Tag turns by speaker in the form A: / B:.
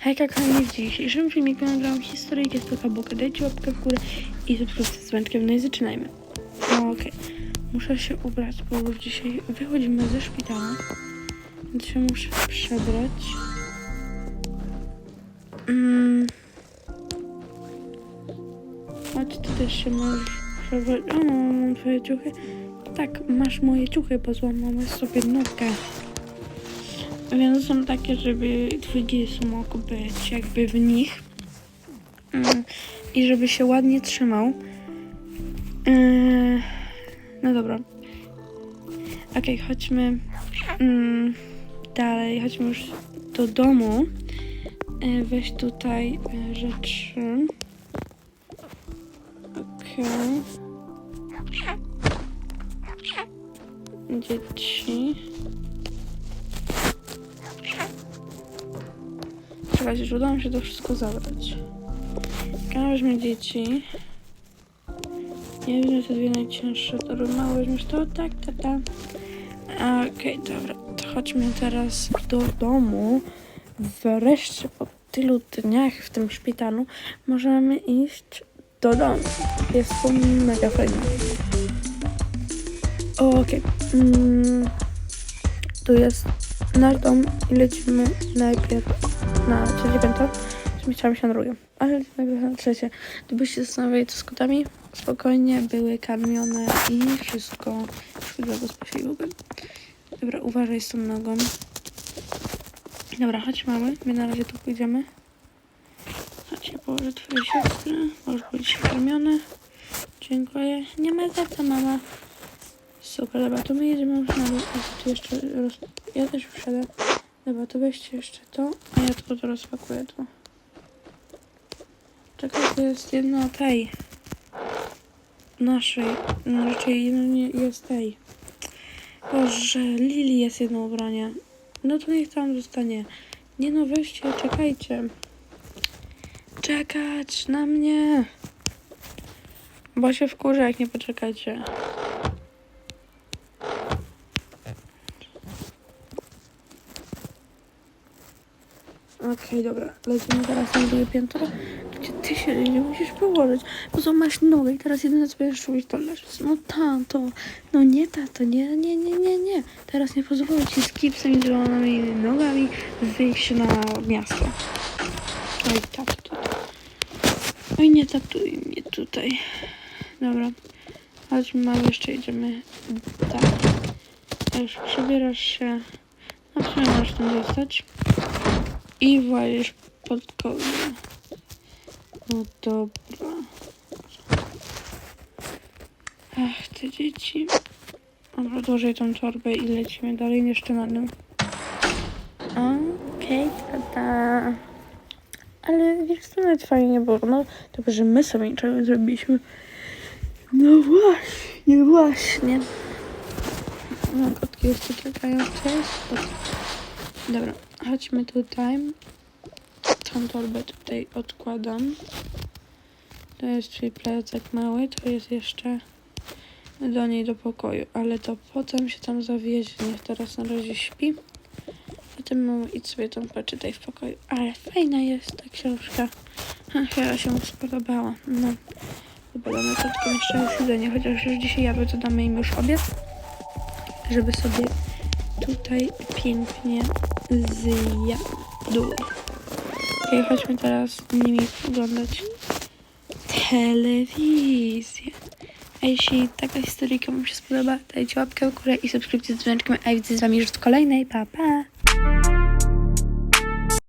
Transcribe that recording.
A: Hejka, kochani, w dzisiejszym filmiku nagrałam historyjkę z Tokaboka. Dajcie łapkę w górę i subskrypcję z dzwoneczkiem. No i zaczynajmy. No okej. Muszę się ubrać, bo już dzisiaj wychodzimy ze szpitala. Więc się muszę przebrać. Mm. Chodź, ty też się możesz przebrać. O, mam twoje ciuchy. Tak, masz moje ciuchy, bo złamamy sobie nogę. Więc są takie, żeby twój mógł być jakby w nich. Mm, I żeby się ładnie trzymał. Yy, no dobra. Okej, chodźmy mm, dalej. Chodźmy już do domu. Yy, weź tutaj yy, rzeczy. Okej. Dzieci. Czekajcie, że udało mi się to wszystko zabrać. Kana weźmie dzieci. Nie weźmie te dwie najcięższe, to mało weźmiesz to, tak, tak, tak. Okej, dobra. To chodźmy teraz do domu. Wreszcie po tylu dniach w tym szpitalu możemy iść do domu. Jest to mega fajne. Okej. Mm, tu jest nasz dom i lecimy najpierw na trzecie piętro. Chciałam się na drugie, ale najpierw na trzecie. Gdybyście się zastanawiali, co z kotami, spokojnie były karmione i wszystko szło bez posiłku. Dobra, uważaj z tą nogą. Dobra, chodź mamy, my na razie tu pójdziemy. Chodź, ja położę twoje siostry, byli się karmione. Dziękuję. Nie ma za co, mama. Super, dobra, to my jedziemy już na dół. Tu jeszcze roz... Ja też już siadę. Dobra, to weźcie jeszcze to, a ja tylko to rozpakuję tu. Czekaj, to jest jedno tej. Naszej. No, raczej jedno nie jest tej. Boże, Lili jest jedno ubranie. No to niech tam zostanie. Nie no, weźcie, czekajcie. Czekać na mnie. Bo się wkurzę, jak nie poczekacie. Okej, dobra. Lecimy teraz na drugie piętro. Gdzie ty się nie musisz położyć, bo złamasz nogę i teraz jedyne co będziesz robić to leżeć. No tato, no nie tato, nie, nie, nie, nie, nie. Teraz nie pozwolę ci z kipsem i złamanymi nogami wyjść na miasto. Oj, tak. Oj, nie tatuj mnie tutaj. Dobra. Chodźmy, mały, jeszcze idziemy. Tak. Już przebierasz się. No, w sumie możesz tam zostać. I włazisz pod kołdrę. No dobra. Ach, te dzieci. Dobra, odłożę tą torbę i lecimy dalej jeszcze na. Okej, tata. Ale wiesz co, nawet fajnie było, no. Tylko, że my sobie niczego zrobiliśmy. No właśnie, właśnie. No, kotki jeszcze czekają. Cześć, kotki. Dobra, chodźmy tutaj. Tą torbę tutaj odkładam. To jest twój plecak mały, to jest jeszcze do niej do pokoju, ale to potem się tam zawiezie. Niech teraz na razie śpi. Potem mamo idź sobie tam poczytaj w pokoju. Ale fajna jest ta książka. Ha, Chyba się mu spodobała. No. Chyba damy kotkom jeszcze siedzenie, chociaż już dzisiaj jadły, to damy im już obiad. Żeby sobie tutaj pięknie zjadły. Okej, chodźmy teraz nimi oglądać telewizję. A jeśli taka historyjka Wam się spodoba, dajcie łapkę w górę i subskrypcję z dzwoneczkiem, a ja widzę z Wami już w kolejnej. Pa, pa!